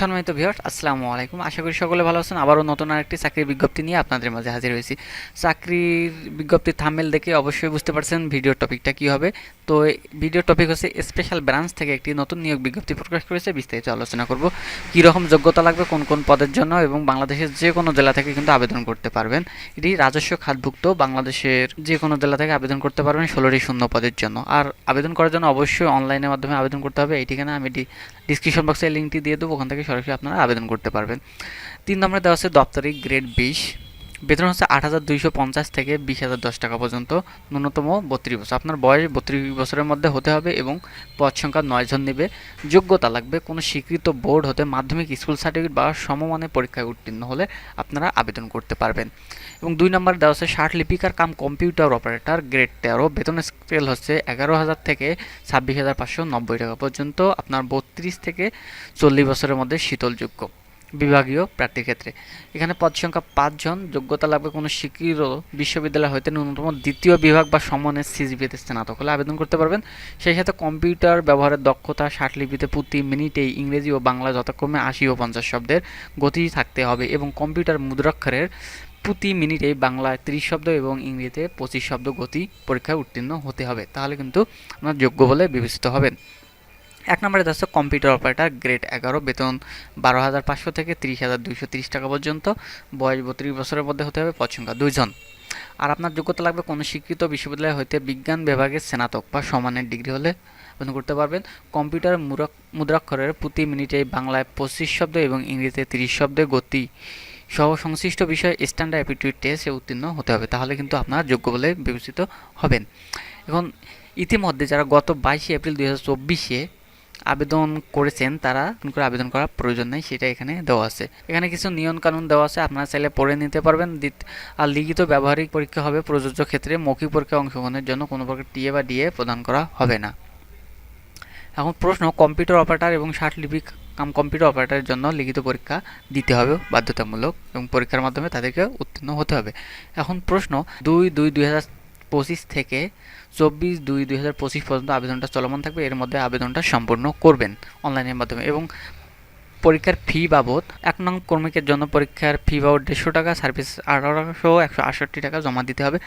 সম্মানিত ভিউয়ার্স আসসালামু আলাইকুম। আশা করি সকলে ভালো আছেন। আবারও নতুন আরেকটি চাকরির বিজ্ঞপ্তি নিয়ে আপনাদের মাঝে হাজির হয়েছি। চাকরির বিজ্ঞপ্তির থামেল দেখে অবশ্যই বুঝতে পারছেন ভিডিওর টপিকটা কী হবে। তো ভিডিওর টপিক হচ্ছে স্পেশাল ব্রাঞ্চ থেকে একটি নতুন নিয়োগ বিজ্ঞপ্তি প্রকাশ করেছে। বিস্তারিত আলোচনা করব। কী রকম যোগ্যতা লাগবে, কোন কোন পদের জন্য এবং বাংলাদেশের যে কোনো জেলা থেকে কিন্তু আবেদন করতে পারবেন। এটি রাজস্ব খাতভুক্ত বাংলাদেশের যে কোনো জেলা থেকে আবেদন করতে পারবেন ষোলোটি শূন্য পদের জন্য। আর আবেদন করার জন্য অবশ্যই অনলাইনের মাধ্যমে আবেদন করতে হবে। এই ঠিকানা আমি ডিসক্রিপশন বক্সে লিঙ্কটি দিয়ে দেবো। ওখান থেকে সরাসরি আপনারা আবেদন করতে পারবেন। তিন নম্বরে দেওয়া আছে দপ্তরি গ্রেড বিশ। বেতন হচ্ছে আট হাজার দুইশো পঞ্চাশ থেকে বিশ হাজার দশ টাকা পর্যন্ত, ন্যূনতম বত্রিশ বছর। আপনার বয়স বত্রিশ বছরের মধ্যে হতে হবে এবং পদ সংখ্যা নয় জন নেবে। যোগ্যতা লাগবে। কোনো স্বীকৃত বোর্ড হতে মাধ্যমিক স্কুল সার্টিফিকেট বা সমমানের পরীক্ষায় উত্তীর্ণ হলে আপনারা আবেদন করতে পারবেন। এবং দুই নম্বর দেওয়া হচ্ছে ষাট লিপিকার কাম কম্পিউটার অপারেটর, গ্রেড তেরো। বেতন স্কেল হচ্ছে এগারো হাজার থেকে ছাব্বিশ হাজার পাঁচশো নব্বই টাকা পর্যন্ত। আপনার বত্রিশ থেকে চল্লিশ বছরের মধ্যে শীতলযোগ্য। বিভাগীয় প্রার্থীর ক্ষেত্রে। এখানে পদ সংখ্যা পাঁচজন যোগ্যতা লাগবে কোনো স্বীকৃত বিশ্ববিদ্যালয় হইতে ন্যূনতম দ্বিতীয় বিভাগ বা সমানের সিজিপিতে স্নাতক হলে আবেদন করতে পারবেন। সেই সাথে কম্পিউটার ব্যবহারের দক্ষতা ষাট লিপিতে প্রতি মিনিটে ইংরেজি ও বাংলা যথাক্রমে আশি ও পঞ্চাশ শব্দের গতি থাকতে হবে এবং কম্পিউটার মুদ্রাক্ষরের প্রতি মিনিটে বাংলায় ত্রিশ শব্দ এবং ইংরেজিতে পঁচিশ শব্দ গতি পরীক্ষায় উত্তীর্ণ হতে হবে। তাহলে কিন্তু আপনার যোগ্য বলে বিবেচিত হবেন। এক নম্বরে যাচ্ছে কম্পিউটার অপারেটর গ্রেড এগারো, বেতন বারো হাজার পাঁচশো থেকে তিরিশ হাজার দুইশো তিরিশ টাকা পর্যন্ত, বয়স বত্রিশ বছরের মধ্যে হতে হবে সংখ্যা দুইজন। আর আপনার যোগ্যতা লাগবে কোনো স্বীকৃত বিশ্ববিদ্যালয় হইতে বিজ্ঞান বিভাগের স্নাতক বা সমানের ডিগ্রি হলে আবেদন করতে পারবেন। কম্পিউটার মুদ্রাক্ষরের প্রতি মিনিটে বাংলায় পঁচিশ শব্দ এবং ইংরেজিতে তিরিশ শব্দে গতি সহ সংশ্লিষ্ট বিষয়ে স্ট্যান্ডার্ড অ্যাপিটিউড টেস্টে উত্তীর্ণ হতে হবে, তাহলে কিন্তু আপনার যোগ্য বলে বিবেচিত হবেন। এখন ইতিমধ্যে যারা গত বাইশে এপ্রিল দুই হাজার চব্বিশে আবেদন করেছেন তারা করে আবেদন করার প্রয়োজন নেই, সেটা এখানে দেওয়া আছে। এখানে কিছু নিয়ম কানুন দেওয়া আছে, আপনারা চাইলে পড়ে নিতে পারবেন। আর লিখিত ব্যবহারিক পরীক্ষা হবে প্রযোজ্য ক্ষেত্রে, মৌখিক পরীক্ষা অংশগ্রহণের জন্য কোনো প্রকার টিএ বা ডিএ প্রদান করা হবে না। এখন প্রশ্ন, কম্পিউটার অপারেটর এবং লিপি কাম কম্পিউটার অপারেটরের জন্য লিখিত পরীক্ষা দিতে হবে বাধ্যতামূলক এবং পরীক্ষার মাধ্যমে তাদেরকে উত্তীর্ণ হতে হবে। এখন প্রশ্ন, দুই দুই দুই হাজার পঁচিশ থেকে চব্বিশ দুই দুই হাজার পঁচিশ পর্যন্ত আবেদনটা চলমান থাকবে। এর মধ্যে আবেদনটা সম্পূর্ণ করবেন অনলাইনের মাধ্যমে এবং পরীক্ষার ফি বাবদ এক নং কর্মীকের জন্য পরীক্ষার ফি বাবদ দেড়শো টাকা সার্ভিস আঠারোশো একশো আটষট্টি টাকা জমা দিতে হবে।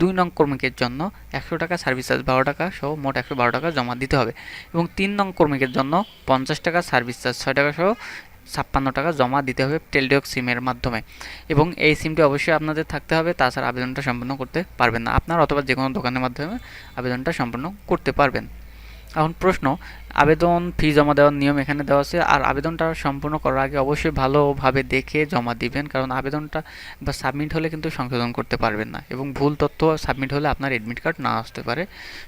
দুই নং কর্মীকের জন্য একশো টাকা সার্ভিস চার্জ বারো টাকা সহ মোট একশো বারো টাকা জমা দিতে হবে। এবং তিন নং কর্মীকের জন্য পঞ্চাশ টাকা সার্ভিস চার্জ ছয় টাকা সহ ছাপ্পান্ন টাকা জমা দিতে হবে টেলডক সিমের মাধ্যমে। এবং এই সিমটি অবশ্যই আপনাদের থাকতে হবে, তাছাড়া আবেদনটা সম্পূর্ণ করতে পারবেন না। আপনার অথবা যে কোনো দোকানের মাধ্যমে আবেদনটা সম্পন্ন করতে পারবেন। এখন প্রশ্ন আবেদন, ফি জমা দেওয়ার নিয়ম এখানে দেওয়া আছে। আর আবেদনটা সম্পূর্ণ করার আগে অবশ্যই ভালোভাবে দেখে জমা দিবেন, কারণ আবেদনটা বা সাবমিট হলে কিন্তু সংশোধন করতে পারবেন না এবং ভুল তথ্য সাবমিট হলে আপনার এডমিট কার্ড না আসতে পারে।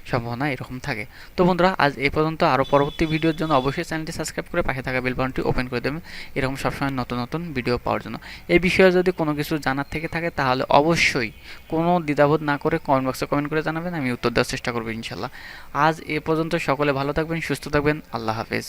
সম্ভাবনা এরকম থাকে। তো বন্ধুরা, আজ এ পর্যন্ত। আরও পরবর্তী ভিডিওর জন্য অবশ্যই চ্যানেলটি সাবস্ক্রাইব করে পাশে থাকা বেল বাটনটি ওপেন করে দেবেন। এরকম সবসময় নতুন নতুন ভিডিও পাওয়ার জন্য। এই বিষয়ে যদি কোনো কিছু জানার থেকে থাকে, তাহলে অবশ্যই কোনো দ্বিধাবোধ না করে কমেন্ট বক্সে কমেন্ট করে জানাবেন। আমি উত্তর দেওয়ার চেষ্টা করব ইনশাল্লাহ। আজ এ পর্যন্ত। সকলে ভালো থাকবেন, সুস্থ থাকবেন আল্লাহ হাফেজ।